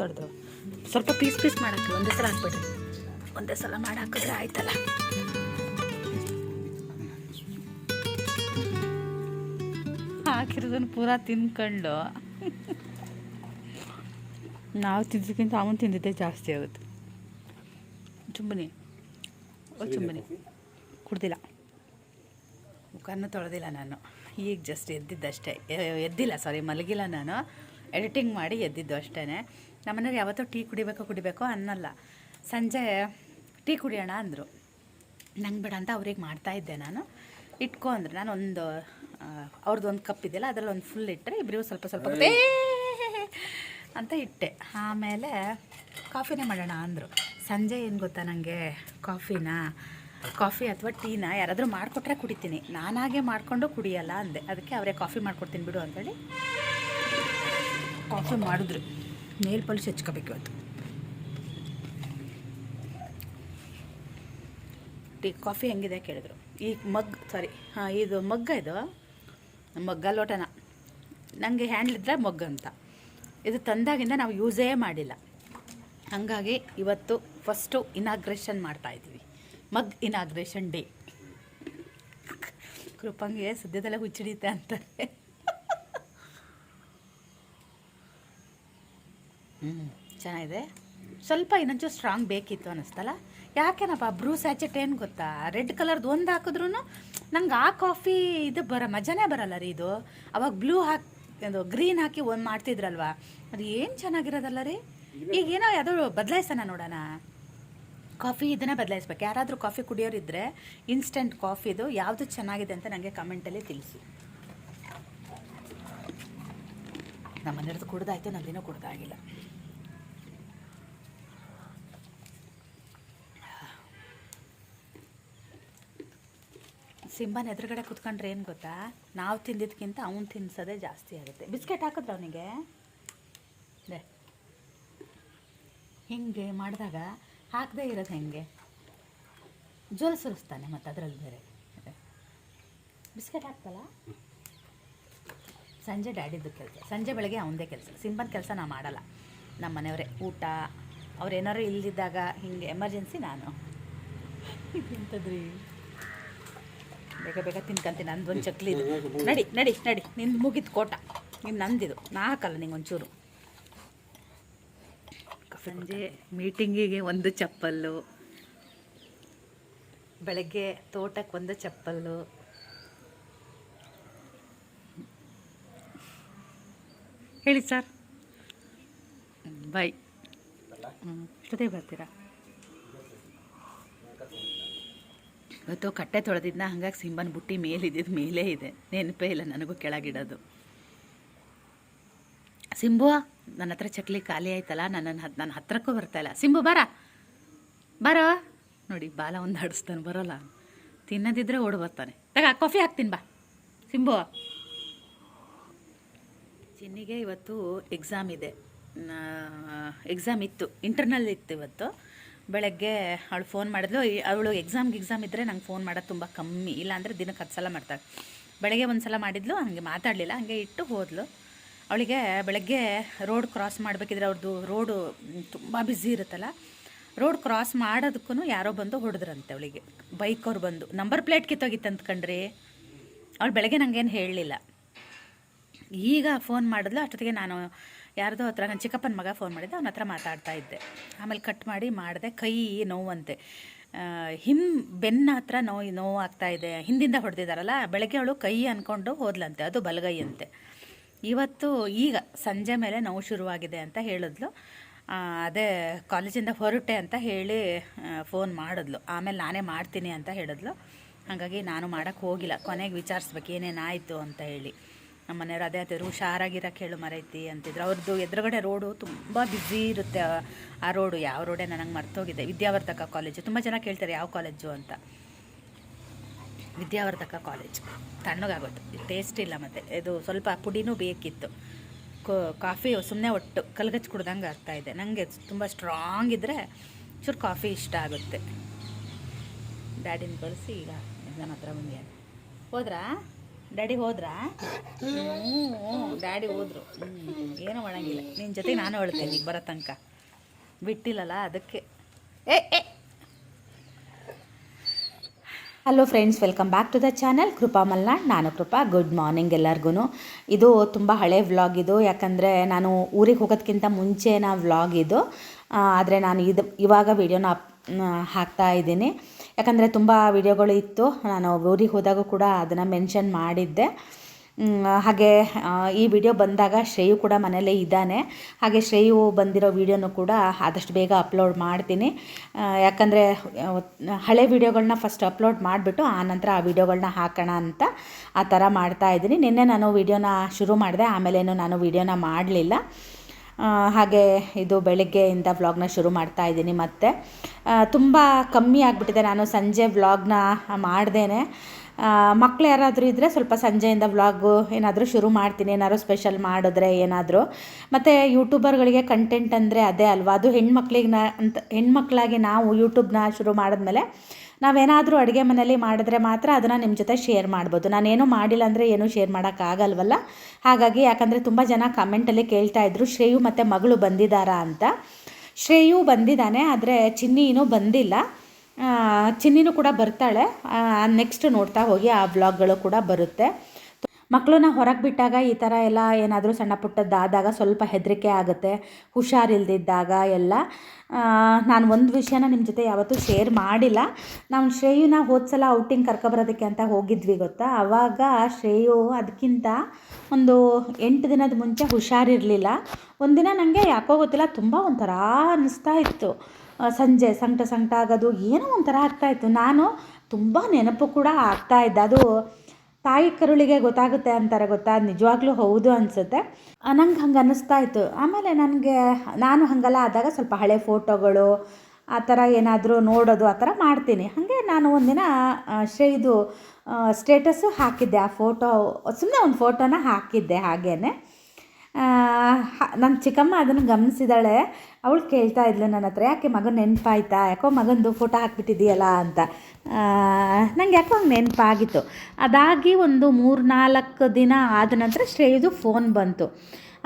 ದೊಡ್ಡದು. ಸ್ವಲ್ಪ piece piece ಮಾಡಾಕ್ರಿ ಒಂದೇ ಸಲ ಹಾಕ್ಬಿಡ್ರಿ. ಒಂದೇ ಸಲ ಮಾಡಿ ಹಾಕಿದ್ರೆ ಆಯ್ತಲ್ಲ. ಹಾಕಿರೋದನ್ನು ಪೂರಾ ತಿನ್ಕೊಂಡು. ನಾವು ತಿಂದಿದ್ದಕ್ಕಿಂತ ಅವನು ತಿಂದಿದ್ದೇ ಜಾಸ್ತಿ ಆಗುತ್ತೆ. ಚುಂಬನಿ. ಓ ಚುಂಬನಿ. ಕುಡ್ದಿಲ್ಲ. ಮುಖನೂ ತೊಳೆದಿಲ್ಲ ನಾನು. ಈಗ ಜಸ್ಟ್ ಎದ್ದಿದ್ದಷ್ಟೇ. ಎದ್ದಿಲ್ಲ ಸಾರಿ ಮಲಗಿಲ್ಲ ನಾನು. ಎಡಿಟಿಂಗ್ ಮಾಡಿ ಎದ್ದಿದ್ದು ಅಷ್ಟೇ ನಮ್ಮನೆಯವ್ರು ಯಾವತ್ತೂ ಟೀ ಕುಡಿಬೇಕೋ ಕುಡಿಬೇಕೋ ಅನ್ನಲ್ಲ. ಸಂಜೆ ಟೀ ಕುಡಿಯೋಣ ಅಂದರು. ನಂಗೆ ಬೇಡ ಅಂತ ಅವ್ರಿಗೆ ಮಾಡ್ತಾ ಇದ್ದೆ ನಾನು. ಇಟ್ಕೊ ಅಂದ್ರೆ. ನಾನು ಒಂದು ಅವ್ರದ್ದು ಒಂದು ಕಪ್ ಇದೆಯಲ್ಲ ಅದರಲ್ಲಿ ಒಂದು ಫುಲ್ ಇಟ್ಟರೆ ಇಬ್ಬರಿಗೂ ಸ್ವಲ್ಪ ಸ್ವಲ್ಪ ಅಂತ ಇಟ್ಟೆ. ಆಮೇಲೆ ಕಾಫಿನೇ ಮಾಡೋಣ ಅಂದರು. ಸಂಜೆ ಏನು ಗೊತ್ತಾ ನನಗೆ ಕಾಫಿನ? ಕಾಫಿ ಅಥವಾ ಟೀನ? ಯಾರಾದರೂ ಮಾಡಿಕೊಟ್ರೆ ಕುಡಿತೀನಿ. ನಾನಾಗೆ ಮಾಡಿಕೊಂಡು ಕುಡಿಯಲ್ಲ ಅಂದೆ. ಅದಕ್ಕೆ ಅವರೇ ಕಾಫಿ ಮಾಡ್ಕೊಡ್ತೀನಿ ಬಿಡು ಅಂತೇಳಿ ಕಾಫಿ ಮಾಡಿದ್ರು. ನೇಲ್ ಪಾಲಿಶ್ ಹಚ್ಕೋಬೇಕು ಇವತ್ತು. ಟೀ, ಕಾಫಿ ಹೆಂಗಿದೆ ಕೇಳಿದ್ರು. ಈ ಮಗ್ ಸಾರಿ ಹಾಂ, ಇದು ಮಗ್ಗ ಇದು. ಮಗ್ಗ ಲೋಟನ. ನನಗೆ ಹ್ಯಾಂಡ್ಲ್ ಇದ್ದರೆ ಮಗ್ಗ ಅಂತ. ಇದು ತಂದಾಗಿಂದ ನಾವು ಯೂಸೇ ಮಾಡಿಲ್ಲ. ಹಾಗಾಗಿ ಇವತ್ತು ಫಸ್ಟು ಇನಾಗ್ರೇಷನ್ ಮಾಡ್ತಾ ಇದ್ದೀವಿ. ಮಗ್ ಇನಾಗ್ರೇಷನ್ ಡೇ ಕೃಪಂಗೆ ಸದ್ಯದಲ್ಲೇ ಹುಚ್ಚಿಡಿಯುತ್ತೆ ಅಂತಾರೆ ಚೆನ್ನಾಗಿದೆ. ಸ್ವಲ್ಪ ಇನ್ನೊಂಚೂರು ಸ್ಟ್ರಾಂಗ್ ಬೇಕಿತ್ತು ಅನ್ನಿಸ್ತಲ್ಲ ಯಾಕೆನಪ್ಪ ಬ್ರೂ ಸ್ಯಾಚೆಟ್ ಏನು ಗೊತ್ತಾ? ರೆಡ್ ಕಲರ್ದು ಒಂದು ಹಾಕಿದ್ರು ನಂಗೆ ಆ ಕಾಫಿ ಇದು ಬರ, ಮಜಾನೇ ಬರಲ್ಲ ರೀ ಇದು. ಅವಾಗ ಬ್ಲೂ ಹಾಕಿ, ಅದು ಗ್ರೀನ್ ಹಾಕಿ ಒಂದು ಮಾಡ್ತಿದ್ರಲ್ವಾ? ಅದು ಏನು ಚೆನ್ನಾಗಿರೋದಲ್ಲ ರೀ? ಈಗ ಏನೋ ಯಾವುದೋ ಬದಲಾಯಿಸೋಣ ನೋಡೋಣ. ಕಾಫಿ ಇದನ್ನ ಬದಲಾಯಿಸ್ಬೇಕು. ಯಾರಾದರೂ ಕಾಫಿ ಕುಡಿಯೋರಿದ್ದರೆ ಇನ್ಸ್ಟೆಂಟ್ ಕಾಫಿದು ಯಾವುದು ಚೆನ್ನಾಗಿದೆ ಅಂತ ನನಗೆ ಕಮೆಂಟಲ್ಲಿ ತಿಳಿಸಿ. ನಮ್ಮ ಮನೆಯವ್ರದ್ದು ಕುಡ್ದಾಯ್ತು, ನಂದಿನೂ ಕುಡ್ದಾಗಿಲ್ಲ. ಸಿಂಬನ್ ಎದುರುಗಡೆ ಕುತ್ಕೊಂಡ್ರೆ ಏನು ಗೊತ್ತಾ? ನಾವು ತಿಂದಿದ್ದಕ್ಕಿಂತ ಅವ್ನು ತಿನ್ಸೋದೇ ಜಾಸ್ತಿ ಆಗುತ್ತೆ. ಬಿಸ್ಕೆಟ್ ಹಾಕಿದ್ರೆ ಅವನಿಗೆ? ಅದೇ ಹಿಂಗೆ ಮಾಡಿದಾಗ ಹಾಕದೆ ಇರೋದು ಹೆಂಗೆ? ಜೋಲ್ ಸುರಿಸ್ತಾನೆ ಮತ್ತು ಅದರಲ್ಲಿ ಬೇರೆ. ಬಿಸ್ಕೆಟ್ ಹಾಕ್ತಲ್ಲ? ಸಂಜೆ ಡ್ಯಾಡಿದ್ದು ಕೆಲಸ. ಸಂಜೆ ಬೆಳಗ್ಗೆ ಅವನದೇ ಕೆಲಸ. ಸಿಂಬನ್ ಕೆಲಸ ನಾ ಮಾಡಲ್ಲ. ನಮ್ಮ ಮನೆಯವರೇ ಊಟ. ಅವ್ರು ಏನಾರು ಇಲ್ಲದಿದ್ದಾಗ ಹಿಂಗೆ ಎಮರ್ಜೆನ್ಸಿ ನಾನು. ಎಂಥದ್ರಿ ಬೇಗ ಬೇಗ ತಿನ್ಕಂತೀನಿ. ನಂದು ಒಂದು ಚಕ್ಲಿ ಇದು. ನಡಿ ನಡಿ ನಡಿ. ನಿಂದು ಮುಗಿದು ಕೋಟ. ನಿನ್ನ ನಂದಿದು. ನಾ ಹಾಕಲ್ಲ ನಿಂಗೆ ಒಂಚೂರು. ಸಂಜೆ ಮೀಟಿಂಗಿಗೆ ಒಂದು ಚಪ್ಪಲ್ಲು. ಬೆಳಗ್ಗೆ ತೋಟಕ್ಕೆ ಒಂದು ಚಪ್ಪಲ್ಲು. ಹೇಳಿ ಸರ್. ಬಾಯ್ ಹ್ಞೂ ಬರ್ತೀರಾ? ಇವತ್ತು ಕಟ್ಟೆ ತೊಳೆದಿದ್ನ, ಹಂಗಾಗಿ ಸಿಂಬನ್ ಬುಟ್ಟಿ ಮೇಲಿದ್ದಿದ್ದು ಮೇಲೇ ಇದೆ. ನೆನಪೇ ಇಲ್ಲ ನನಗೂ ಕೆಳಗಿಡೋದು. ಸಿಂಬು, ನನ್ನ ಹತ್ರ ಚಕ್ಲಿ ಖಾಲಿ ಆಯ್ತಲ್ಲ ನನ್ನ ನನ್ನ ಹತ್ರಕ್ಕೂ ಇಲ್ಲ. ಸಿಂಬು, ಬರ. ಬರೋ. ನೋಡಿ, ಬಾಲ ಒಂದು ಆಡಿಸ್ತಾನೆ, ಬರೋಲ್ಲ. ತಿನ್ನದಿದ್ರೆ ಓಡ್ ಬರ್ತಾನೆ. ತಗ, ಕಾಫಿ ಹಾಕ್ತೀನಿ, ಬಾ. ಸಿಂಬು. ಚಿನ್ನಿಗೆ ಇವತ್ತು ಎಕ್ಸಾಮ್ ಇದೆ. ಎಕ್ಸಾಮ್ ಇತ್ತು. ಇಂಟರ್ನಲ್ ಇತ್ತು ಇವತ್ತು. ಬೆಳಗ್ಗೆ ಅವಳು ಫೋನ್ ಮಾಡಿದ್ಲು. ಅವಳು ಎಕ್ಸಾಮ್ಗೆ ಎಕ್ಸಾಮ್ ಇದ್ದರೆ ನಂಗೆ ಫೋನ್ ಮಾಡೋದು ತುಂಬ ಕಮ್ಮಿ. ಇಲ್ಲಾಂದರೆ ದಿನಕ್ಕೆ ಹತ್ತು ಸಲ ಮಾಡ್ತಾಳೆ. ಬೆಳಗ್ಗೆ ಒಂದು ಸಲ ಮಾಡಿದ್ಲು, ಹಂಗೆ ಮಾತಾಡಲಿಲ್ಲ, ಹಂಗೆ ಇಟ್ಟು ಹೋದ್ಲು. ಅವಳಿಗೆ ಬೆಳಗ್ಗೆ ರೋಡ್ ಕ್ರಾಸ್ ಮಾಡಬೇಕಿದ್ರೆ ಅವ್ರದ್ದು ರೋಡು ತುಂಬ ಬ್ಯುಸಿ ಇರುತ್ತಲ್ಲ ರೋಡ್ ಕ್ರಾಸ್ ಮಾಡೋದಕ್ಕೂ ಯಾರೋ ಬಂದು ಹೊಡೆದ್ರಂತೆ ಅವಳಿಗೆ. ಬೈಕ್ ಅವ್ರು ಬಂದು. ನಂಬರ್ ಪ್ಲೇಟ್ ಕಿತ್ತೋಗಿತ್ತು ಅಂದ್ಕೊಂಡ್ರಿ ಅವಳು ಬೆಳಗ್ಗೆ ನನಗೇನು ಹೇಳಲಿಲ್ಲ. ಈಗ ಫೋನ್ ಮಾಡಿದ್ಲು, ಅಷ್ಟೊತ್ತಿಗೆ ನಾನು ಯಾರ್ದೋ ಹತ್ರ ನನ್ನ ಚಿಕ್ಕಪ್ಪನ ಮಗ ಫೋನ್ ಮಾಡಿದ್ದೆ, ಅವನ ಹತ್ರ ಮಾತಾಡ್ತಾ ಇದ್ದೆ. ಆಮೇಲೆ ಕಟ್ ಮಾಡಿ ಮಾಡಿದೆ, ಕೈ ನೋವಂತೆ. ಹಿಮ್ ಬೆನ್ನ ಹತ್ರ ನೋವು ನೋವು ಆಗ್ತಾ ಇದೆ. ಹಿಂದಿಂದ ಹೊಡೆದಿದ್ದಾರಲ್ಲ ಬೆಳಗ್ಗೆ ಅವಳು ಕೈ ಅಂದ್ಕೊಂಡು ಹೋದ್ಲಂತೆ, ಅದು ಬಲಗೈ ಅಂತೆ ಇವತ್ತು ಈಗ ಸಂಜೆ ಮೇಲೆ ನೋವು ಶುರುವಾಗಿದೆ ಅಂತ ಹೇಳಿದ್ಲು. ಅದೇ ಕಾಲೇಜಿಂದ ಹೊರಟೆ ಅಂತ ಹೇಳಿ ಫೋನ್ ಮಾಡಿದ್ಲು. ಆಮೇಲೆ ನಾನೇ ಮಾಡ್ತೀನಿ ಅಂತ ಹೇಳಿದ್ಲು. ಹಾಗಾಗಿ ನಾನು ಮಾಡೋಕ್ಕೆ ಹೋಗಿಲ್ಲ. ಕೊನೆಗೆ ವಿಚಾರಿಸ್ಬೇಕು ಏನೇನಾಯಿತು ಅಂತ ಹೇಳಿ. ನಮ್ಮ ಮನೆಯವ್ರು ಅದೇ ಅದೇ ಹುಷಾರಾಗಿರಕ್ಕೆ ಕೇಳು ಮರೈತಿ ಅಂತಿದ್ರು. ಅವ್ರದ್ದು ಎದುರುಗಡೆ ರೋಡು ತುಂಬ ಬ್ಯುಸಿ ಇರುತ್ತೆ. ಆ- ರೋಡು ಯಾವ ರೋಡೇ ನನಗೆ ಮರ್ತೋಗಿದೆ. ವಿದ್ಯಾವರ್ಧಕ ಕಾಲೇಜು ತುಂಬ ಜನ ಕೇಳ್ತಾರೆ, ಯಾವ ಕಾಲೇಜು ಅಂತ? ವಿದ್ಯಾವರ್ಧಕ ಕಾಲೇಜ್ ತಣ್ಣಗಾಗೋದು ಟೇಸ್ಟ್ ಇಲ್ಲ ಮತ್ತು. ಇದು ಸ್ವಲ್ಪ ಪುಡಿನೂ ಬೇಕಿತ್ತು. ಕಾಫಿ ಸುಮ್ಮನೆ ಒಟ್ಟು ಕಲಗಚ್ ಕುಡ್ದಂಗೆ ಆಗ್ತಾ ಇದೆ. ನನಗೆ ತುಂಬ ಸ್ಟ್ರಾಂಗ್ ಇದ್ದರೆ ಚೂರು ಕಾಫಿ ಇಷ್ಟ ಆಗುತ್ತೆ. ಡ್ಯಾಡಿನ ಕಳಿಸಿ ಈಗ ನನ್ನ ಹತ್ರ ಬಂದಿಯಾನೆ ಹೋದ್ರಾ? ಡ್ಯಾಡಿ ಹೋದ್ರಾ? ಹ್ಞೂ ಡ್ಯಾಡಿ ಹೋದ್ರು. ಏನೂ ಮಾಡಂಗಿಲ್ಲ. ನಿನ್ನ ಜೊತೆ ನಾನು ಹೇಳ್ತೇನೆ ಈಗ ಬರೋ ತನಕ. ಬಿಟ್ಟಿಲ್ಲಲ್ಲ ಅದಕ್ಕೆ. ಏ ಏ. Hello friends welcome back to the channel Krupa Malnad, ನಾನು ಕೃಪಾ. ಗುಡ್ ಮಾರ್ನಿಂಗ್ ಎಲ್ಲರಿಗೂ ಇದು ತುಂಬ ಹಳೆ ವ್ಲಾಗ್ ಇದು. ಯಾಕಂದರೆ ನಾನು ಊರಿಗೆ ಹೋಗೋದಕ್ಕಿಂತ ಮುಂಚೆನ ವ್ಲಾಗ್ ಇದು. ಆದರೆ ನಾನು ಇದು ಇವಾಗ ವಿಡಿಯೋನ ಅಪ್ ಹಾಕ್ತಾ ಇದ್ದೀನಿ. ಯಾಕಂದರೆ ತುಂಬ ವಿಡಿಯೋಗಳು ಇತ್ತು. ನಾನು ಊರಿಗೆ ಹೋದಾಗ ಕೂಡ ಅದನ್ನು ಮೆನ್ಷನ್ ಮಾಡಿದ್ದೆ. ಹಾಗೆ ಈ ವಿಡಿಯೋ ಬಂದಾಗ ಶ್ರೇಯು ಕೂಡ ಮನೇಲೇ ಇದ್ದಾನೆ. ಹಾಗೆ ಶ್ರೇಯು ಬಂದಿರೋ ವಿಡಿಯೋನು ಕೂಡ ಆದಷ್ಟು ಬೇಗ ಅಪ್ಲೋಡ್ ಮಾಡ್ತೀನಿ. ಯಾಕಂದರೆ ಹಳೆ ವಿಡಿಯೋಗಳನ್ನ ಫಸ್ಟ್ ಅಪ್ಲೋಡ್ ಮಾಡಿಬಿಟ್ಟು ಆನಂತರ ಆ ವಿಡಿಯೋಗಳನ್ನ ಹಾಕೋಣ ಅಂತ ಆ ಥರ ಮಾಡ್ತಾ ಇದ್ದೀನಿ. ನಿನ್ನೆ ನಾನು ವಿಡಿಯೋನ ಶುರು ಮಾಡಿದೆ ಆಮೇಲೇನು ನಾನು ವಿಡಿಯೋನ ಮಾಡಲಿಲ್ಲ. ಹಾಗೆ ಇದು ಬೆಳಗ್ಗೆಯಿಂದ ವ್ಲಾಗ್ನ ಶುರು ಮಾಡ್ತಾ ಇದ್ದೀನಿ ಮತ್ತೆ. ತುಂಬ ಕಮ್ಮಿ ಆಗಿಬಿಟ್ಟಿದೆ. ನಾನು ಸಂಜೆ ವ್ಲಾಗ್ನ ಮಾಡ್ದೇನೆ. ಮಕ್ಳು ಯಾರಾದರೂ ಇದ್ದರೆ ಸ್ವಲ್ಪ ಸಂಜೆಯಿಂದ ವ್ಲಾಗು ಏನಾದರೂ ಶುರು ಮಾಡ್ತೀನಿ. ಏನಾದರೂ ಸ್ಪೆಷಲ್ ಮಾಡಿದ್ರೆ ಏನಾದರೂ. ಮತ್ತು ಯೂಟ್ಯೂಬರ್ಗಳಿಗೆ ಕಂಟೆಂಟ್ ಅಂದರೆ ಅದೇ ಅಲ್ವಾ? ಅದು ಹೆಣ್ಮಕ್ಳಿಗೆ ನಾ ಅಂತ ಹೆಣ್ಮಕ್ಳಾಗಿ ನಾವು ಯೂಟ್ಯೂಬ್ನ ಶುರು ಮಾಡಿದ್ಮೇಲೆ ನಾವೇನಾದರೂ ಅಡುಗೆ ಮನೇಲಿ ಮಾಡಿದ್ರೆ ಮಾತ್ರ ಅದನ್ನು ನಿಮ್ಮ ಜೊತೆ ಶೇರ್ ಮಾಡ್ಬೋದು. ನಾನೇನು ಮಾಡಿಲ್ಲ ಅಂದರೆ ಏನೂ ಶೇರ್ ಮಾಡೋಕ್ಕಾಗಲ್ವಲ್ಲ ಹಾಗಾಗಿ ಯಾಕಂದರೆ ತುಂಬ ಜನ ಕಮೆಂಟಲ್ಲಿ ಕೇಳ್ತಾ ಇದ್ರು, ಶ್ರೇಯು ಮತ್ತು ಮಗಳು ಬಂದಿದ್ದಾರಾ ಅಂತ. ಶ್ರೇಯು ಬಂದಿದ್ದಾನೆ, ಆದರೆ ಚಿನ್ನಿ ಇನ್ನೂ ಬಂದಿಲ್ಲ. ಚಿನ್ನಿನೂ ಕೂಡ ಬರ್ತಾಳೆ. ನೆಕ್ಸ್ಟ್ ನೋಡ್ತಾ ಹೋಗಿ ಆ ವ್ಲಾಗ್ಗಳು ಕೂಡ ಬರುತ್ತೆ. ಮಕ್ಕಳನ್ನ ಹೊರಗೆ ಬಿಟ್ಟಾಗ ಈ ಥರ ಎಲ್ಲ ಏನಾದರೂ ಸಣ್ಣ ಪುಟ್ಟದ್ದಾದಾಗ ಸ್ವಲ್ಪ ಹೆದರಿಕೆ ಆಗುತ್ತೆ, ಹುಷಾರಿಲ್ದಿದ್ದಾಗ ಎಲ್ಲ. ನಾನು ಒಂದು ವಿಷಯನ ನಿಮ್ಮ ಜೊತೆ ಯಾವತ್ತೂ ಶೇರ್ ಮಾಡಿಲ್ಲ. ನಾವು ಶ್ರೇಯುನ ಹೋದ್ಸಲ ಔಟಿಂಗ್ ಕರ್ಕೊಬರೋದಕ್ಕೆ ಅಂತ ಹೋಗಿದ್ವಿ ಗೊತ್ತಾ? ಆವಾಗ ಶ್ರೇಯು ಅದಕ್ಕಿಂತ ಒಂದು ಎಂಟು ದಿನದ ಮುಂಚೆ ಹುಷಾರಿರಲಿಲ್ಲ. ಒಂದಿನ ನನಗೆ ಯಾಕೋ ಗೊತ್ತಿಲ್ಲ, ತುಂಬ ಒಂಥರ ಅನ್ನಿಸ್ತಾ ಇತ್ತು. ಸಂಜೆ ಸಂಕಟ ಸಂಕಟ ಆಗೋದು ಏನೋ ಒಂಥರ ಆಗ್ತಾಯಿತ್ತು ನಾನು ತುಂಬ ನೆನಪು ಕೂಡ ಆಗ್ತಾ ಇದ್ದೆ. ಅದು ತಾಯಿ ಕರುಳಿಗೆ ಗೊತ್ತಾಗುತ್ತೆ ಅಂತಾರೆ ಗೊತ್ತಾ? ನಿಜವಾಗ್ಲೂ ಹೌದು ಅನಿಸುತ್ತೆ. ನಂಗೆ ಹಂಗೆ ಅನ್ನಿಸ್ತಾ ಇತ್ತು. ಆಮೇಲೆ ನನಗೆ, ನಾನು ಹಾಗೆಲ್ಲ, ಆದಾಗ ಸ್ವಲ್ಪ ಹಳೆ ಫೋಟೋಗಳು, ಆ ಥರ ಏನಾದರೂ ನೋಡೋದು, ಆ ಥರ ಮಾಡ್ತೀನಿ. ಹಾಗೆ ನಾನು ಒಂದಿನ ಶೇದು ಶ್ರೇಯ್ದು ಸ್ಟೇಟಸ್ಸು ಹಾಕಿದ್ದೆ. ಆ ಫೋಟೋ ಸುಮ್ಮನೆ ಒಂದು ಫೋಟೋನ ಹಾಕಿದ್ದೆ ಹಾಗೇನೆ. ನನ್ನ ಚಿಕ್ಕಮ್ಮ ಅದನ್ನು ಗಮನಿಸಿದಾಳೆ. ಅವಳು ಕೇಳ್ತಾ ಇದ್ಲು ನನ್ನ ಹತ್ರ, ಯಾಕೆ ಮಗನ ನೆನಪಾಯ್ತಾ? ಯಾಕೋ ಮಗಂದು ಫೋಟೋ ಹಾಕ್ಬಿಟ್ಟಿದೆಯಲ್ಲ ಅಂತ. ನಂಗೆ ಯಾಕೋ ನೆನಪಾಗಿತ್ತು. ಅದಾಗಿ ಒಂದು ಮೂರು ನಾಲ್ಕು ದಿನ ಆದ ನಂತರ ಶ್ರೇಯುದು ಫೋನ್ ಬಂತು.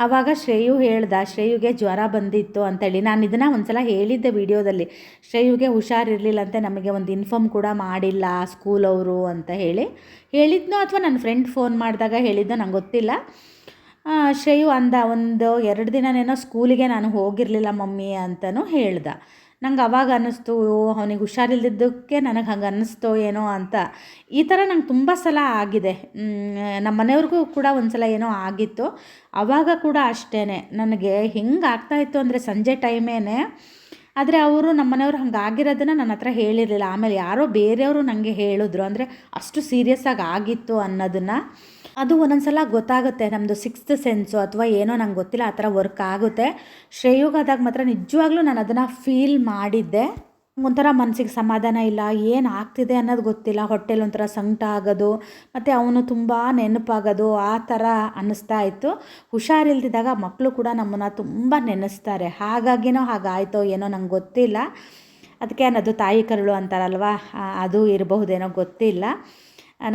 ಆವಾಗ ಶ್ರೇಯು ಹೇಳ್ದ, ಶ್ರೇಯುಗೆ ಜ್ವರ ಬಂದಿತ್ತು ಅಂತೇಳಿ, ನಾನು ಇದನ್ನು ಒಂದು ಸಲ ಹೇಳಿದ್ದೆ ವಿಡಿಯೋದಲ್ಲಿ. ಶ್ರೇಯುಗೆ ಹುಷಾರಿರಲಿಲ್ಲಂತೆ ನಮಗೆ ಒಂದು ಇನ್ಫಾರ್ಮ್ ಕೂಡ ಮಾಡಿಲ್ಲ ಸ್ಕೂಲವರು ಅಂತ ಹೇಳಿ. ಹೇಳಿದ್ನೋ ಅಥವಾ ನನ್ನ ಫ್ರೆಂಡ್ ಫೋನ್ ಮಾಡಿದಾಗ ಹೇಳಿದ್ದೋ ನಂಗೆ ಗೊತ್ತಿಲ್ಲ. ಶ್ರೇಯು ಅಂದ, ಒಂದು ಎರಡು ದಿನನೇನೋ ಸ್ಕೂಲಿಗೆ ನಾನು ಹೋಗಿರಲಿಲ್ಲ ಮಮ್ಮಿ ಅಂತಲೂ ಹೇಳ್ದ. ನಂಗೆ ಅವಾಗ ಅನ್ನಿಸ್ತು ಅವನಿಗೆ ಹುಷಾರಿಲ್ದಿದ್ದಕ್ಕೆ ನನಗೆ ಹಂಗೆ ಅನ್ನಿಸ್ತೋ ಏನೋ ಅಂತ. ಈ ಥರ ನಂಗೆ ತುಂಬ ಸಲ ಆಗಿದೆ. ನಮ್ಮ ಮನೆಯವ್ರಿಗೂ ಕೂಡ ಒಂದು ಸಲ ಏನೋ ಆಗಿತ್ತು. ಅವಾಗ ಕೂಡ ಅಷ್ಟೇ ನನಗೆ ಹೆಂಗೆ ಆಗ್ತಾಯಿತ್ತು ಅಂದರೆ ಸಂಜೆ ಟೈಮೇನೆ ಆದರೆ ಅವರು ನಮ್ಮ ಮನೆಯವ್ರು ಹಂಗೆ ಆಗಿರೋದನ್ನು ನನ್ನ ಹತ್ರ ಹೇಳಿರಲಿಲ್ಲ. ಆಮೇಲೆ ಯಾರೋ ಬೇರೆಯವರು ನನಗೆ ಹೇಳಿದ್ರು. ಅಂದರೆ ಅಷ್ಟು ಸೀರಿಯಸ್ ಆಗಿ ಆಗಿತ್ತು ಅನ್ನೋದನ್ನು ಅದು ಒಂದೊಂದು ಸಲ ಗೊತ್ತಾಗುತ್ತೆ. ನಮ್ಮದು ಸಿಕ್ಸ್ತ್ ಸೆನ್ಸು ಅಥವಾ ಏನೋ ನಂಗೆ ಗೊತ್ತಿಲ್ಲ, ಆ ಥರ ವರ್ಕ್ ಆಗುತ್ತೆ. ಶ್ರೇಯೋಗಾದಾಗ ಮಾತ್ರ ನಿಜವಾಗ್ಲೂ ನಾನು ಅದನ್ನು ಫೀಲ್ ಮಾಡಿದ್ದೆ. ಒಂಥರ ಮನಸ್ಸಿಗೆ ಸಮಾಧಾನ ಇಲ್ಲ, ಏನು ಆಗ್ತಿದೆ ಅನ್ನೋದು ಗೊತ್ತಿಲ್ಲ. ಹೊಟ್ಟೆಲಿ ಒಂಥರ ಸಂಕಟ ಆಗೋದು, ಮತ್ತು ಅವನು ತುಂಬ ನೆನಪಾಗೋದು, ಆ ಥರ ಅನ್ನಿಸ್ತಾ ಇತ್ತು. ಹುಷಾರಿಲ್ದಿದ್ದಾಗ ಮಕ್ಕಳು ಕೂಡ ನಮ್ಮನ್ನು ತುಂಬ ನೆನೆಸ್ತಾರೆ. ಹಾಗಾಗಿನೋ ಹಾಗಾಯಿತೋ ಏನೋ ನಂಗೆ ಗೊತ್ತಿಲ್ಲ. ಅದಕ್ಕೆ ಅನ್ನೋದು ತಾಯಿ ಕರುಳು ಅಂತಾರಲ್ವ ಅದು ಇರಬಹುದೇನೋ ಗೊತ್ತಿಲ್ಲ.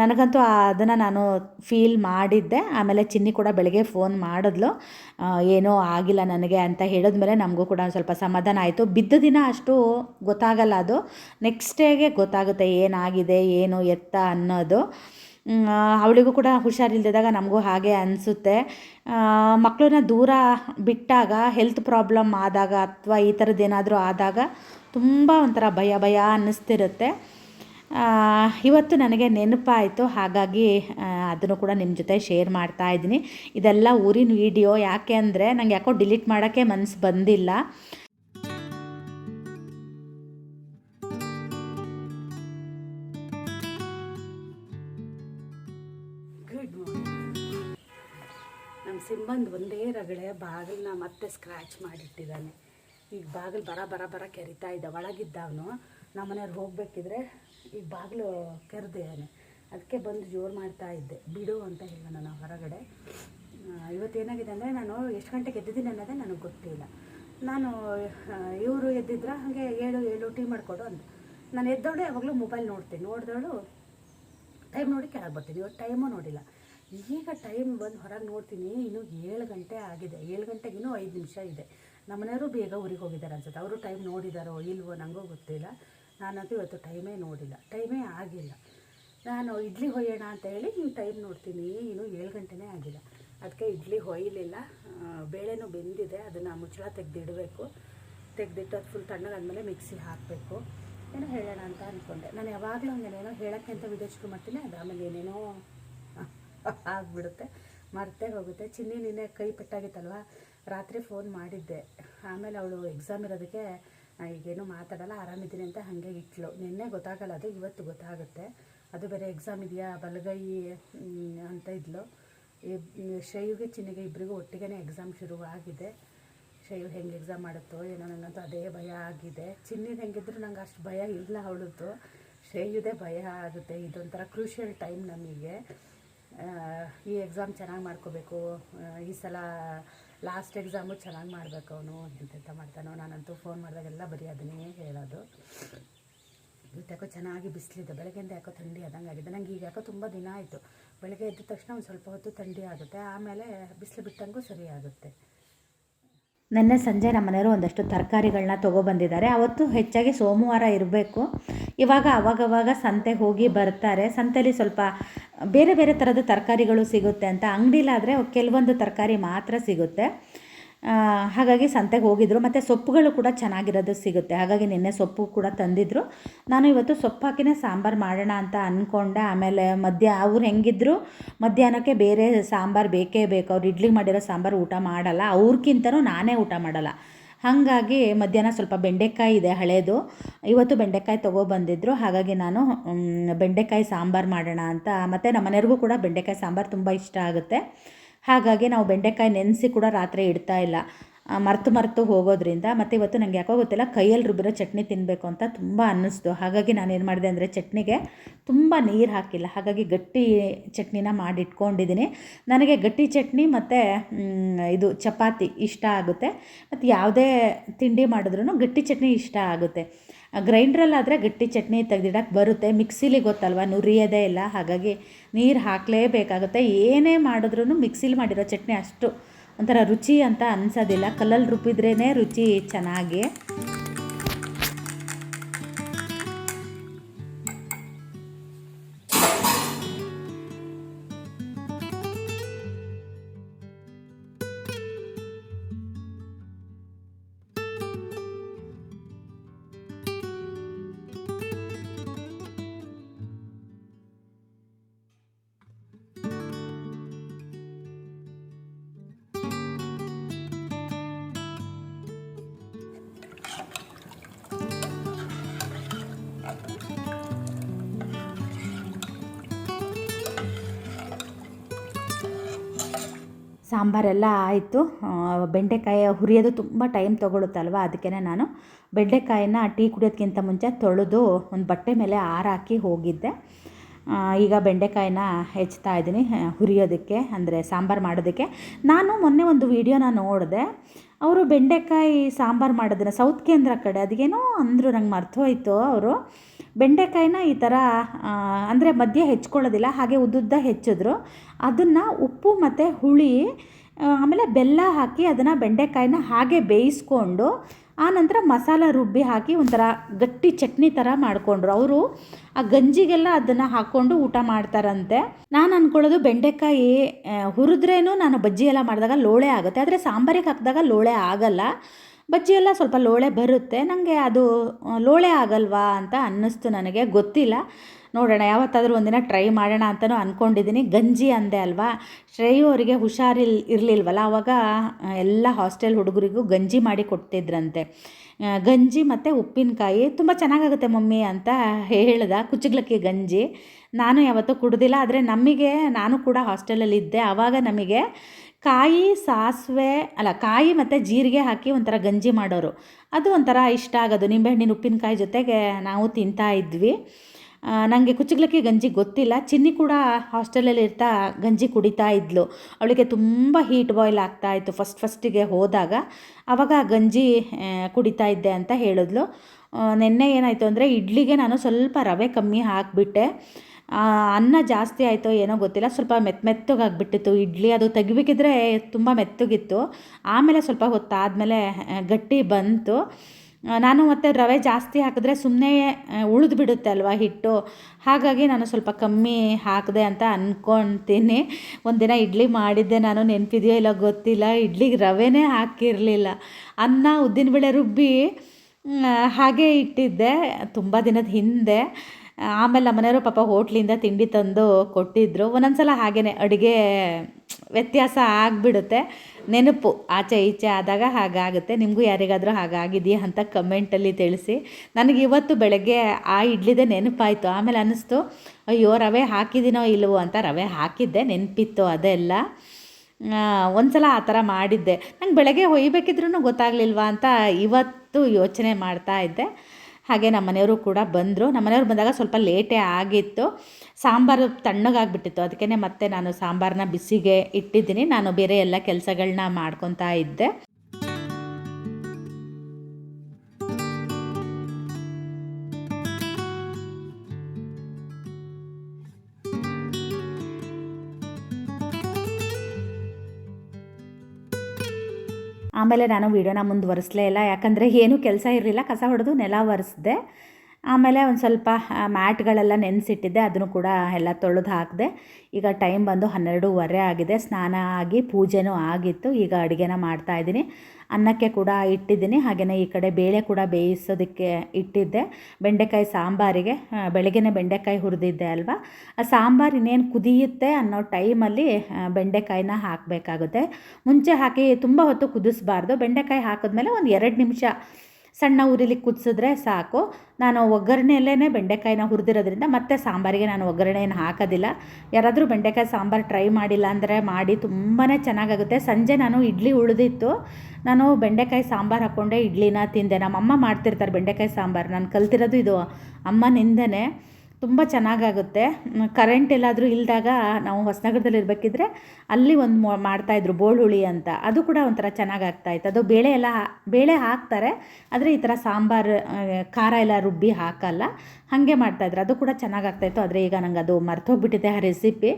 ನನಗಂತೂ ಅದನ್ನು ನಾನು ಫೀಲ್ ಮಾಡಿದ್ದೆ. ಆಮೇಲೆ ಚಿನ್ನಿ ಕೂಡ ಬೆಳಗ್ಗೆ ಫೋನ್ ಮಾಡಿದ್ಲು. ಏನೋ ಆಗಿಲ್ಲ ನನಗೆ ಅಂತ ಹೇಳಿದ್ಮೇಲೆ ನಮಗೂ ಕೂಡ ಸ್ವಲ್ಪ ಸಮಾಧಾನ ಆಯಿತು. ಬಿದ್ದ ದಿನ ಅಷ್ಟು ಗೊತ್ತಾಗಲ್ಲ ಅದು. ನೆಕ್ಸ್ಟ್ ಡೇಗೆ ಗೊತ್ತಾಗುತ್ತೆ ಏನಾಗಿದೆ, ಏನು ಎತ್ತ ಅನ್ನೋದು. ಅವಳಿಗೂ ಕೂಡ ಹುಷಾರಿಲ್ದಿದ್ದಾಗ ನಮಗೂ ಹಾಗೆ ಅನಿಸುತ್ತೆ. ಮಕ್ಕಳನ್ನ ದೂರ ಬಿಟ್ಟಾಗ ಹೆಲ್ತ್ ಪ್ರಾಬ್ಲಮ್ ಆದಾಗ ಅಥವಾ ಈ ಥರದ್ದೇನಾದರೂ ಆದಾಗ ತುಂಬ ಒಂಥರ ಭಯ ಭಯ ಅನ್ನಿಸ್ತಿರುತ್ತೆ. ಇವತ್ತು ನನಗೆ ನೆನಪಾಯಿತು, ಹಾಗಾಗಿ ಅದನ್ನು ಕೂಡ ನಿಮ್ಮ ಜೊತೆ ಶೇರ್ ಮಾಡ್ತಾ ಇದ್ದೀನಿ. ಇದೆಲ್ಲ ಊರಿನ ವಿಡಿಯೋ, ಯಾಕೆ ಅಂದರೆ ನಂಗೆ ಯಾಕೋ ಡಿಲೀಟ್ ಮಾಡೋಕ್ಕೆ ಮನಸ್ಸು ಬಂದಿಲ್ಲ. ನಮ್ಮ ಸಿಂಬಂದು ಒಂದೇ ರಗಳೆ ಬಾಗಿಲನ್ನ ಮತ್ತೆ ಸ್ಕ್ರ್ಯಾಚ್ ಮಾಡಿಟ್ಟಿದ್ದಾನೆ. ಈಗ ಬಾಗಿಲು ಬರ ಬರ ಬರ ಕೆರಿತಾ ಇದ್ದ, ಒಳಗಿದ್ದವನು. ನಮ್ಮ ಹೋಗಬೇಕಿದ್ರೆ ಹೋಗ್ಬೇಕಿದ್ರೆ ಈಗ ಬಾಗಿಲು ಕೆರೆದಿದ್ದಾನೆ ಅದಕ್ಕೆ ಬಂದು ಜೋರು ಮಾಡ್ತಾ ಇದ್ದೆ. ಬಿಡು ಅಂತ ಹೇಳೋಣ ನಾನು ಹೊರಗಡೆ. ಇವತ್ತೇನಾಗಿದೆ ಅಂದರೆ ನಾನು ಎಷ್ಟು ಗಂಟೆಗೆ ಎದ್ದಿದ್ದೀನಿ ಅನ್ನೋದೇ ನನಗೆ ಗೊತ್ತಿಲ್ಲ. ನಾನು ಇವರು ಎದ್ದಿದ್ರೆ ಹಾಗೆ ಏಳು ಏಳು ಟೀ ಮಾಡಿಕೊಡು ಅಂತ ನಾನು ಎದ್ದೋಳು ಯಾವಾಗಲೂ ಮೊಬೈಲ್ ನೋಡ್ತೀನಿ. ನೋಡಿದವಳು ಟೈಮ್ ನೋಡಿ ಕೆಳಗೆ ಬರ್ತೀನಿ. ಇವತ್ತು ಟೈಮು ನೋಡಿಲ್ಲ. ಈಗ ಟೈಮ್ ಬಂದು ಹೊರಗೆ ನೋಡ್ತೀನಿ. ಇನ್ನೂ ಏಳು ಗಂಟೆ ಆಗಿದೆ. ಏಳು ಗಂಟೆಗಿನ್ನೂ ಐದು ನಿಮಿಷ ಇದೆ. ನಮ್ಮನೆಯವರು ಬೇಗ ಊರಿಗೆ ಹೋಗಿದ್ದಾರೆ ಅನ್ಸುತ್ತೆ. ಅವರು ಟೈಮ್ ನೋಡಿದಾರೋ ಇಲ್ವೋ ನನಗೂ ಗೊತ್ತಿಲ್ಲ. ನಾನಂತೂ ಇವತ್ತು ಟೈಮೇ ನೋಡಿಲ್ಲ, ಟೈಮೇ ಆಗಿಲ್ಲ. ನಾನು ಇಡ್ಲಿ ಹೊಯ್ಯೋಣ ಅಂತ ಹೇಳಿ ನೀವು ಟೈಮ್ ನೋಡ್ತೀನಿ ಏನು ಏಳು ಗಂಟೆನೇ ಆಗಿಲ್ಲ. ಅದಕ್ಕೆ ಇಡ್ಲಿ ಹೊಯ್ಲಿಲ್ಲ ಬೇಳೆನೂ ಬೆಂದಿದೆ, ಅದನ್ನು ಮುಚ್ಚಳ ತೆಗೆದಿಡಬೇಕು. ತೆಗೆದಿಟ್ಟು ಅದು ಫುಲ್ ತಣ್ಣಗಾದಮೇಲೆ ಮಿಕ್ಸಿ ಹಾಕಬೇಕು. ಏನೋ ಹೇಳೋಣ ಅಂತ ಅಂದ್ಕೊಂಡೆ ನಾನು ಯಾವಾಗಲೂ ಹಂಗೇನೇನೋ ಹೇಳೋಕ್ಕೆ ಅಂತ ವಿಡಿಯೋ ಶುರು ಮಾಡ್ತೀನಿ, ಅದು ಆಮೇಲೆ ಏನೇನೋ ಆಗಿಬಿಡುತ್ತೆ, ಮರ್ತೇ ಹೋಗುತ್ತೆ. ಚಿನ್ನಿ ನಿನ್ನೆ ಕೈ ಪೆಟ್ಟಾಗಿತ್ತಲ್ವ? ರಾತ್ರಿ ಫೋನ್ ಮಾಡಿದ್ದೆ. ಆಮೇಲೆ ಅವಳು ಎಕ್ಸಾಮ್ ಇರೋದಕ್ಕೆ ಈಗೇನು ಮಾತಾಡಲ್ಲ, ಆರಾಮಿದ್ದೀನಿ ಅಂತ ಹಾಗೆ ಇಟ್ಲು. ನಿನ್ನೆ ಗೊತ್ತಾಗಲ್ಲ, ಅದು ಇವತ್ತು ಗೊತ್ತಾಗುತ್ತೆ. ಅದು ಬೇರೆ ಎಕ್ಸಾಮ್ ಇದೆಯಾ? ಬಲಗೈ ಅಂತ ಇದ್ಲು. ಶ್ರೇಯುಗೆ, ಚಿನ್ನಿಗೆ ಇಬ್ಬರಿಗೂ ಒಟ್ಟಿಗೆ ಎಕ್ಸಾಮ್ ಶುರು ಆಗಿದೆ ಶೈವ್ ಹೆಂಗೆ ಎಕ್ಸಾಮ್ ಮಾಡುತ್ತೋ, ಏನೋ ನನಗಂತೂ ಅದೇ ಭಯ ಆಗಿದೆ. ಚಿನ್ನಿದು ಹೆಂಗಿದ್ರು ನಂಗೆ ಅಷ್ಟು ಭಯ ಇಲ್ಲ ಅವಳದ್ದು. ಶ್ರೇಯುದೇ ಭಯ ಆಗುತ್ತೆ. ಇದೊಂಥರ ಕ್ರೂಷಿಯಲ್ ಟೈಮ್ ನಮಗೆ. ಈ ಎಕ್ಸಾಮ್ ಚೆನ್ನಾಗಿ ಮಾಡ್ಕೋಬೇಕು. ಈ ಸಲ ಲಾಸ್ಟ್ ಎಕ್ಸಾಮು ಚೆನ್ನಾಗಿ ಮಾಡಬೇಕು ಅವನು, ಎಂತೆಂತ ಮಾಡ್ತಾನೋ, ನಾನಂತೂ ಫೋನ್ ಮಾಡಿದಾಗೆಲ್ಲ ಬರೀ ಅದನ್ನೇ ಹೇಳೋದು. ಇವತ್ತು ಯಾಕೋ ಚೆನ್ನಾಗಿ ಬಿಸಿಲಿದೆ. ಬೆಳಗ್ಗೆಯಿಂದ ಯಾಕೋ ಥಂಡಿ ಆದಂಗೆ ಆಗಿದೆ. ನಂಗೆ ಈಗ ಯಾಕೋ ತುಂಬ ದಿನ ಆಯಿತು. ಬೆಳಗ್ಗೆ ಎದ್ದ ತಕ್ಷಣ ಒಂದು ಸ್ವಲ್ಪ ಹೊತ್ತು ಥಂಡಿ ಆಗುತ್ತೆ. ಆಮೇಲೆ ಬಿಸಿಲು ಬಿಟ್ಟಂಗೂ ಸರಿ ಆಗುತ್ತೆ. ನಿನ್ನೆ ಸಂಜೆ ನಮ್ಮ ಮನೆಯವರು ಒಂದಷ್ಟು ತರಕಾರಿಗಳನ್ನ ತೊಗೊಬಂದಿದ್ದಾರೆ. ಅವತ್ತು ಹೆಚ್ಚಾಗಿ ಸೋಮವಾರ ಇರಬೇಕು. ಇವಾಗ ಅವಾಗವಾಗ ಸಂತೆಗೆ ಹೋಗಿ ಬರ್ತಾರೆ. ಸಂತೆಯಲ್ಲಿ ಸ್ವಲ್ಪ ಬೇರೆ ಬೇರೆ ಥರದ ತರಕಾರಿಗಳು ಸಿಗುತ್ತೆ ಅಂತ. ಅಂಗಡಿಲಾದರೆ ಕೆಲವೊಂದು ತರಕಾರಿ ಮಾತ್ರ ಸಿಗುತ್ತೆ. ಹಾಗಾಗಿ ಸಂತೆಗೆ ಹೋಗಿದ್ದರು ಮತ್ತು ಸೊಪ್ಪುಗಳು ಕೂಡ ಚೆನ್ನಾಗಿರೋದು ಸಿಗುತ್ತೆ. ಹಾಗಾಗಿ ನಿನ್ನೆ ಸೊಪ್ಪು ಕೂಡ ತಂದಿದ್ದರು ನಾನು ಇವತ್ತು ಸೊಪ್ಪು ಹಾಕಿನೇ ಸಾಂಬಾರು ಮಾಡೋಣ ಅಂತ ಅಂದ್ಕೊಂಡೆ ಆಮೇಲೆ ಮಧ್ಯ, ಅವ್ರು ಹೆಂಗಿದ್ರು? ಮಧ್ಯಾಹ್ನಕ್ಕೆ ಬೇರೆ ಸಾಂಬಾರು ಬೇಕೇ ಬೇಕು. ಅವ್ರು ಇಡ್ಲಿ ಮಾಡಿರೋ ಸಾಂಬಾರು ಊಟ ಮಾಡಲ್ಲ. ಅವ್ರಿಗಿಂತನೂ ನಾನೇ ಊಟ ಮಾಡಲ್ಲ. ಹಾಗಾಗಿ ಮಧ್ಯಾಹ್ನ ಸ್ವಲ್ಪ ಬೆಂಡೆಕಾಯಿ ಇದೆ ಹಳೇದು. ಇವತ್ತು ಬೆಂಡೆಕಾಯಿ ತೊಗೊಬಂದಿದ್ರು ಹಾಗಾಗಿ ನಾನು ಬೆಂಡೆಕಾಯಿ ಸಾಂಬಾರು ಮಾಡೋಣ ಅಂತ. ಮತ್ತು ನಮ್ಮ ಮನೆಯವ್ರಿಗೂ ಕೂಡ ಬೆಂಡೆಕಾಯಿ ಸಾಂಬಾರು ತುಂಬ ಇಷ್ಟ ಆಗುತ್ತೆ. ಹಾಗಾಗಿ ನಾವು ಬೆಂಡೆಕಾಯಿ ನೆನೆಸಿ ಕೂಡ ರಾತ್ರಿ ಇಡ್ತಾ ಇಲ್ಲ. ಮರ್ತು ಮರ್ತು ಹೋಗೋದ್ರಿಂದ ಮತ್ತು ಇವತ್ತು ನನಗೆ ಯಾಕೋ ಗೊತ್ತಿಲ್ಲ, ಕೈಯಲ್ಲಿ ರುಬ್ಬಿರೋ ಚಟ್ನಿ ತಿನ್ನಬೇಕು ಅಂತ ತುಂಬ ಅನ್ನಿಸ್ತು. ಹಾಗಾಗಿ ನಾನು ಏನು ಮಾಡಿದೆ ಅಂದರೆ ಚಟ್ನಿಗೆ ತುಂಬ ನೀರು ಹಾಕಿಲ್ಲ. ಹಾಗಾಗಿ ಗಟ್ಟಿ ಚಟ್ನಿನ ಮಾಡಿ ಇಟ್ಕೊಂಡಿದ್ದೀನಿ ನನಗೆ ಗಟ್ಟಿ ಚಟ್ನಿ ಮತ್ತು ಇದು ಚಪಾತಿ ಇಷ್ಟ ಆಗುತ್ತೆ. ಮತ್ತು ಯಾವುದೇ ತಿಂಡಿ ಮಾಡಿದ್ರೂ ಗಟ್ಟಿ ಚಟ್ನಿ ಇಷ್ಟ ಆಗುತ್ತೆ. ಗ್ರೈಂಡ್ರಲ್ಲಾದರೆ ಗಟ್ಟಿ ಚಟ್ನಿ ತೆಗೆದಿಡಕ್ಕೆ ಬರುತ್ತೆ. ಮಿಕ್ಸಿಲಿ ಗೊತ್ತಲ್ವ? ನುರಿಯೋದೇ ಇಲ್ಲ. ಹಾಗಾಗಿ ನೀರು ಹಾಕಲೇಬೇಕಾಗುತ್ತೆ. ಏನೇ ಮಾಡಿದ್ರೂ ಮಿಕ್ಸಿಲಿ ಮಾಡಿರೋ ಚಟ್ನಿ ಅಷ್ಟು ಒಂಥರ ರುಚಿ ಅಂತ ಅನ್ಸೋದಿಲ್ಲ. ಕಲ್ಲಲ್ಲಿ ರುಬ್ಬಿದ್ರೇ ರುಚಿ ಚೆನ್ನಾಗಿ ಸಾಂಬಾರೆಲ್ಲ ಆಯಿತು. ಬೆಂಡೆಕಾಯಿ ಹುರಿಯೋದು ತುಂಬ ಟೈಮ್ ತೊಗೊಳುತ್ತಲ್ವ? ಅದಕ್ಕೆ ನಾನು ಬೆಂಡೆಕಾಯಿನ ಟೀ ಕುಡಿಯೋದಕ್ಕಿಂತ ಮುಂಚೆ ತೊಳೆದು ಒಂದು ಬಟ್ಟೆ ಮೇಲೆ ಆರಾಕಿ ಹೋಗಿದ್ದೆ. ಈಗ ಬೆಂಡೆಕಾಯಿನ ಹೆಚ್ತಾ ಇದ್ದೀನಿ ಹುರಿಯೋದಕ್ಕೆ, ಅಂದರೆ ಸಾಂಬಾರು ಮಾಡೋದಕ್ಕೆ. ನಾನು ಮೊನ್ನೆ ಒಂದು ವೀಡಿಯೋನ ನೋಡಿದೆ. ಅವರು ಬೆಂಡೆಕಾಯಿ ಸಾಂಬಾರು ಮಾಡೋದನ್ನ ಸೌತ್ ಕೇಂದ್ರ ಕಡೆ ಅದಕ್ಕೇನೋ ಅಂದರು ನಂಗೆ ಮರ್ತೋಯ್ತು ಅವರು. ಬೆಂಡೆಕಾಯಿನ ಈ ಥರ ಅಂದರೆ ಮಧ್ಯೆ ಹೆಚ್ಕೊಳ್ಳೋದಿಲ್ಲ, ಹಾಗೆ ಉದ್ದುದ್ದ ಹೆಚ್ಚಿದ್ರು. ಅದನ್ನು ಉಪ್ಪು ಮತ್ತು ಹುಳಿ ಆಮೇಲೆ ಬೆಲ್ಲ ಹಾಕಿ ಅದನ್ನು ಬೆಂಡೆಕಾಯಿನ ಹಾಗೆ ಬೇಯಿಸ್ಕೊಂಡು ಆನಂತರ ಮಸಾಲ ರುಬ್ಬಿ ಹಾಕಿ ಒಂಥರ ಗಟ್ಟಿ ಚಟ್ನಿ ಥರ ಮಾಡಿಕೊಂಡ್ರು. ಅವರು ಆ ಗಂಜಿಗೆಲ್ಲ ಅದನ್ನು ಹಾಕ್ಕೊಂಡು ಊಟ ಮಾಡ್ತಾರಂತೆ. ನಾನು ಅಂದ್ಕೊಳ್ಳೋದು ಬೆಂಡೆಕಾಯಿ ಹುರಿದ್ರೇನು ನಾನು ಬಜ್ಜಿ ಎಲ್ಲ ಮಾಡಿದಾಗ ಲೋಳೆ ಆಗುತ್ತೆ. ಆದರೆ ಸಾಂಬಾರಿಗೆ ಹಾಕಿದಾಗ ಲೋಳೆ ಆಗಲ್ಲ. ಬಜ್ಜಿ ಎಲ್ಲ ಸ್ವಲ್ಪ ಲೋಳೆ ಬರುತ್ತೆ. ನನಗೆ ಅದು ಲೋಳೆ ಆಗಲ್ವಾ ಅಂತ ಅನ್ನಿಸ್ತು ನನಗೆ. ಗೊತ್ತಿಲ್ಲ. ನೋಡೋಣ, ಯಾವತ್ತಾದರೂ ಒಂದಿನ ಟ್ರೈ ಮಾಡೋಣ ಅಂತಲೂ ಅಂದ್ಕೊಂಡಿದ್ದೀನಿ ಗಂಜಿ ಅಂದೆ ಅಲ್ವಾ? ಶ್ರೇಯು ಅವರಿಗೆ ಹುಷಾರಿಲ್, ಇರಲಿಲ್ವಲ್ಲ? ಆವಾಗ ಎಲ್ಲ ಹಾಸ್ಟೆಲ್ ಹುಡುಗರಿಗೂ ಗಂಜಿ ಮಾಡಿ ಕೊಡ್ತಿದ್ರಂತೆ. ಗಂಜಿ ಮತ್ತು ಉಪ್ಪಿನಕಾಯಿ ತುಂಬ ಚೆನ್ನಾಗಾಗುತ್ತೆ ಮಮ್ಮಿ ಅಂತ ಹೇಳ್ದ. ಕುಚ್ಚಗ್ಲಕ್ಕಿ ಗಂಜಿ. ನಾನು ಯಾವತ್ತೂ ಕುಡ್ದಿಲ್ಲ. ಆದರೆ ನಮಗೆ, ನಾನು ಕೂಡ ಹಾಸ್ಟೆಲಲ್ಲಿ ಇದ್ದೆ. ಆವಾಗ ನಮಗೆ ಕಾಯಿ, ಸಾಸಿವೆ, ಅಲ್ಲ, ಕಾಯಿ ಮತ್ತು ಜೀರಿಗೆ ಹಾಕಿ ಒಂಥರ ಗಂಜಿ ಮಾಡೋರು. ಅದು ಒಂಥರ ಇಷ್ಟ ಆಗೋದು. ನಿಂಬೆಹಣ್ಣಿನ ಉಪ್ಪಿನಕಾಯಿ ಜೊತೆಗೆ ನಾವು ತಿಂತಾ ಇದ್ವಿ. ನನಗೆ ಕುಚ್ಚಗ್ಲಕ್ಕಿ ಗಂಜಿ ಗೊತ್ತಿಲ್ಲ. ಚಿನ್ನಿ ಕೂಡ ಹಾಸ್ಟೆಲಲ್ಲಿ ಇರ್ತಾ ಗಂಜಿ ಕುಡಿತಾ ಇದ್ಲು. ಅವಳಿಗೆ ತುಂಬ ಹೀಟ್ ಬಾಯ್ಲ್ ಆಗ್ತಾ ಇತ್ತು ಫಸ್ಟ್ ಫಸ್ಟಿಗೆ ಹೋದಾಗ. ಆವಾಗ ಗಂಜಿ ಕುಡಿತಾ ಇದ್ದೆ ಅಂತ ಹೇಳಿದ್ಲು. ನಿನ್ನೆ ಏನಾಯಿತು ಅಂದರೆ, ಇಡ್ಲಿಗೆ ನಾನು ಸ್ವಲ್ಪ ರವೆ ಕಮ್ಮಿ ಹಾಕಿಬಿಟ್ಟೆ. ಅನ್ನ ಜಾಸ್ತಿ ಆಯಿತು ಏನೋ ಗೊತ್ತಿಲ್ಲ, ಸ್ವಲ್ಪ ಮೆತ್ ಮೆತ್ತಗಾಗ್ಬಿಟ್ಟಿತ್ತು. ಇಡ್ಲಿ ಅದು ತೆಗಿಬೇಕಿದ್ರೆ ತುಂಬ ಮೆತ್ತಗಿತ್ತು. ಆಮೇಲೆ ಸ್ವಲ್ಪ ಹೊತ್ತಾದಮೇಲೆ ಗಟ್ಟಿ ಬಂತು. ನಾನು ಮತ್ತು ರವೆ ಜಾಸ್ತಿ ಹಾಕಿದ್ರೆ ಸುಮ್ಮನೆ ಉಳಿದು ಬಿಡುತ್ತೆ ಅಲ್ವಾ ಹಿಟ್ಟು. ಹಾಗಾಗಿ ನಾನು ಸ್ವಲ್ಪ ಕಮ್ಮಿ ಹಾಕಿದೆ ಅಂತ ಅಂದ್ಕೊತೀನಿ ಒಂದಿನ ಇಡ್ಲಿ ಮಾಡಿದ್ದೆ ನಾನು, ನೆನಪಿದೆಯೋ ಇಲ್ಲ ಗೊತ್ತಿಲ್ಲ. ಇಡ್ಲಿಗೆ ರವೆನೇ ಹಾಕಿರಲಿಲ್ಲ. ಅನ್ನ ಉದ್ದಿನಬೇಳೆ ರುಬ್ಬಿ ಹಾಗೆ ಇಟ್ಟಿದ್ದೆ. ತುಂಬ ದಿನದ ಹಿಂದೆ. ಆಮೇಲೆ ನಮ್ಮ ಮನೆಯವರು ಪಾಪ ಹೋಟ್ಲಿಂದ ತಿಂಡಿ ತಂದು ಕೊಟ್ಟಿದ್ದರು ಒಂದೊಂದು ಸಲ ಹಾಗೇ ಅಡುಗೆ ವ್ಯತ್ಯಾಸ ಆಗಿಬಿಡುತ್ತೆ. ನೆನಪು ಆಚೆ ಈಚೆ ಆದಾಗ ಹಾಗಾಗುತ್ತೆ. ನಿಮಗೂ ಯಾರಿಗಾದರೂ ಹಾಗಾಗಿದೆಯಾ ಅಂತ ಕಮೆಂಟಲ್ಲಿ ತಿಳಿಸಿ. ನನಗೆ ಇವತ್ತು ಬೆಳಗ್ಗೆ ಆ ಇಡ್ಲಿದೆ ನೆನಪಾಯಿತು. ಆಮೇಲೆ ಅನ್ನಿಸ್ತು, ಅಯ್ಯೋ, ರವೆ ಹಾಕಿದ್ದೀನೋ ಇಲ್ಲವೋ ಅಂತ ರವೆ ಹಾಕಿದ್ದೆ, ನೆನಪಿತ್ತು ಅದೆಲ್ಲ. ಒಂದು ಸಲ ಆ ಥರ ಮಾಡಿದ್ದೆ. ನಂಗೆ ಬೆಳಗ್ಗೆ ಹೊಯ್ಬೇಕಿದ್ರೂ ಗೊತ್ತಾಗಲಿಲ್ವಾ ಅಂತ ಇವತ್ತು ಯೋಚನೆ ಮಾಡ್ತಾ ಇದ್ದೆ. ಹಾಗೆ ನಮ್ಮ ಮನೆಯವರು ಕೂಡ ಬಂದರು. ನಮ್ಮ ಮನೆಯವ್ರು ಬಂದಾಗ ಸ್ವಲ್ಪ ಲೇಟೇ ಆಗಿತ್ತು. ಸಾಂಬಾರು ತಣ್ಣಗಾಗ್ಬಿಟ್ಟಿತ್ತು. ಅದಕ್ಕೇ ಮತ್ತೆ ನಾನು ಸಾಂಬಾರನ್ನ ಬಿಸಿಗೆ ಇಟ್ಟಿದ್ದೀನಿ. ನಾನು ಬೇರೆ ಎಲ್ಲ ಕೆಲಸಗಳನ್ನ ಮಾಡ್ಕೊತಾ ಇದ್ದೆ. ಆಮೇಲೆ ನಾನು ವೀಡಿಯೋನ ಮುಂದುವರಿಸಲೇ ಇಲ್ಲ. ಯಾಕಂದರೆ ಏನೂ ಕೆಲಸ ಇರಲಿಲ್ಲ. ಕಸ ಹೊಡೆದು ನೆಲ ಒರೆಸ್ದೆ. ಆಮೇಲೆ ಒಂದು ಸ್ವಲ್ಪ ಮ್ಯಾಟ್ಗಳೆಲ್ಲ ನೆನೆಸಿಟ್ಟಿದ್ದೆ, ಅದನ್ನು ಕೂಡ ಎಲ್ಲ ತೊಳೆದು ಹಾಕಿದೆ. ಈಗ ಟೈಮ್ ಬಂದು ಹನ್ನೆರಡೂವರೆ ಆಗಿದೆ, ಸ್ನಾನ ಆಗಿ ಪೂಜೆನೂ ಆಗಿತ್ತು, ಈಗ ಅಡುಗೆನ ಮಾಡ್ತಾಯಿದ್ದೀನಿ ಅನ್ನಕ್ಕೆ ಕೂಡ ಇಟ್ಟಿದ್ದೀನಿ ಹಾಗೆಯೇ ಈ ಕಡೆ ಬೇಳೆ ಕೂಡ ಬೇಯಿಸೋದಕ್ಕೆ ಇಟ್ಟಿದ್ದೆ. ಬೆಂಡೆಕಾಯಿ ಸಾಂಬಾರಿಗೆ ಬೆಳಗ್ಗೆನೇ ಬೆಂಡೆಕಾಯಿ ಹುರಿದಿದ್ದೆ ಅಲ್ವಾ? ಆ ಸಾಂಬಾರು ಇನ್ನೇನು ಕುದಿಯುತ್ತೆ ಅನ್ನೋ ಟೈಮಲ್ಲಿ ಬೆಂಡೆಕಾಯಿನ ಹಾಕಬೇಕಾಗುತ್ತೆ. ಮುಂಚೆ ಹಾಕಿ ತುಂಬ ಹೊತ್ತು ಕುದಿಸ್ಬಾರ್ದು, ಬೆಂಡೆಕಾಯಿ ಹಾಕಿದ್ಮೇಲೆ ಒಂದು ಎರಡು ನಿಮಿಷ ಸಣ್ಣ ಉರಿಲಿ ಕುದಿಸಿದ್ರೆ ಸಾಕು. ನಾನು ಒಗ್ಗರಣೆಯಲ್ಲೇ ಬೆಂಡೆಕಾಯಿನ ಹುರಿದಿರೋದ್ರಿಂದ ಮತ್ತೆ ಸಾಂಬಾರಿಗೆ ನಾನು ಒಗ್ಗರಣೆಯನ್ನು ಹಾಕೋದಿಲ್ಲ. ಯಾರಾದರೂ ಬೆಂಡೆಕಾಯಿ ಸಾಂಬಾರು ಟ್ರೈ ಮಾಡಿಲ್ಲ ಅಂದರೆ ಮಾಡಿ ತುಂಬಾ ಚೆನ್ನಾಗಾಗುತ್ತೆ. ಸಂಜೆ ನಾನು ಇಡ್ಲಿ ಉಳಿದಿತ್ತು. ನಾನು ಬೆಂಡೆಕಾಯಿ ಸಾಂಬಾರು ಹಾಕ್ಕೊಂಡೆ ಇಡ್ಲಿನ ತಿಂದೆ. ನಮ್ಮಮ್ಮ ಮಾಡ್ತಿರ್ತಾರೆ ಬೆಂಡೆಕಾಯಿ ಸಾಂಬಾರು. ನಾನು ಕಲ್ತಿರೋದು ಇದು ಅಮ್ಮನಿಂದನೇ ತುಂಬ ಚೆನ್ನಾಗಾಗುತ್ತೆ. ಕರೆಂಟ್ ಎಲ್ಲಾದರೂ ಇಲ್ಲದಾಗ ನಾವು ಹೊಸನಗರದಲ್ಲಿ ಇರಬೇಕಿದ್ರೆ ಅಲ್ಲಿ ಒಂದು ಮಾಡ್ತಾಯಿದ್ರು ಹುಳಿ ಅಂತ. ಅದು ಕೂಡ ಒಂಥರ ಚೆನ್ನಾಗಾಗ್ತಾಯಿತ್ತು. ಅದು ಬೇಳೆ ಎಲ್ಲ ಬೇಳೆ ಹಾಕ್ತಾರೆ. ಆದರೆ ಈ ಥರ ಸಾಂಬಾರು ಖಾರ ಎಲ್ಲ ರುಬ್ಬಿ ಹಾಕಲ್ಲ. ಹಾಗೆ ಮಾಡ್ತಾಯಿದ್ರು. ಅದು ಕೂಡ ಚೆನ್ನಾಗಾಗ್ತಾಯಿತ್ತು. ಆದರೆ ಈಗ ನಂಗೆ ಅದು ಮರ್ತೋಗ್ಬಿಟ್ಟಿದೆ ಆ ರೆಸಿಪಿ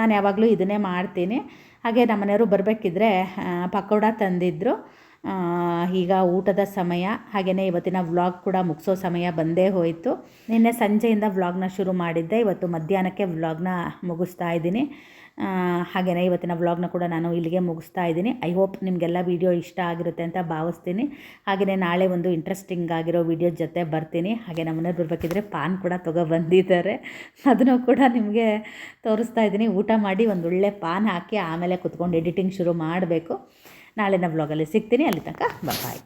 ನಾನು ಯಾವಾಗಲೂ ಇದನ್ನೇ ಮಾಡ್ತೀನಿ. ಹಾಗೆ ನಮ್ಮ ಮನೆಯವರು ಬರಬೇಕಿದ್ರೆ ಪಕೋಡ ತಂದಿದ್ದರು ಈಗ ಊಟದ ಸಮಯ ಹಾಗೆಯೇ ಇವತ್ತಿನ ವ್ಲಾಗ್ ಕೂಡ ಮುಗಿಸೋ ಸಮಯ ಬಂದೇ ಹೋಯಿತು. ನಿನ್ನೆ ಸಂಜೆಯಿಂದ ವ್ಲಾಗ್ನ ಶುರು ಮಾಡಿದ್ದೆ. ಇವತ್ತು ಮಧ್ಯಾಹ್ನಕ್ಕೆ ವ್ಲಾಗ್ನ ಮುಗಿಸ್ತಾ ಇದ್ದೀನಿ. ಹಾಗೆಯೇ ಇವತ್ತಿನ ವ್ಲಾಗ್ನ ಕೂಡ ನಾನು ಇಲ್ಲಿಗೆ ಮುಗಿಸ್ತಾ ಇದ್ದೀನಿ. ಐ ಹೋಪ್ ನಿಮಗೆಲ್ಲ ವಿಡಿಯೋ ಇಷ್ಟ ಆಗಿರುತ್ತೆ ಅಂತ ಭಾವಿಸ್ತೀನಿ. ಹಾಗೆಯೇ ನಾಳೆ ಒಂದು ಇಂಟ್ರೆಸ್ಟಿಂಗ್ ಆಗಿರೋ ವಿಡಿಯೋ ಜೊತೆ ಬರ್ತೀನಿ. ಹಾಗೆ ನಮ್ಮನೆ ಬರಬೇಕಿದ್ರೆ ಪಾನ್ ಕೂಡ ತೊಗೊಬಂದಿದ್ದಾರೆ ಅದನ್ನು ಕೂಡ ನಿಮಗೆ ತೋರಿಸ್ತಾ ಇದ್ದೀನಿ. ಊಟ ಮಾಡಿ ಒಂದು ಒಳ್ಳೆ ಪಾನ್ ಹಾಕಿ ಆಮೇಲೆ ಕುತ್ಕೊಂಡು ಎಡಿಟಿಂಗ್ ಶುರು ಮಾಡಬೇಕು. ನಾಳಿನ ವ್ಲಾಗಲ್ಲಿ ಸಿಗ್ತೀನಿ. ಅಲ್ಲಿ ತನಕ ಬಾಯ್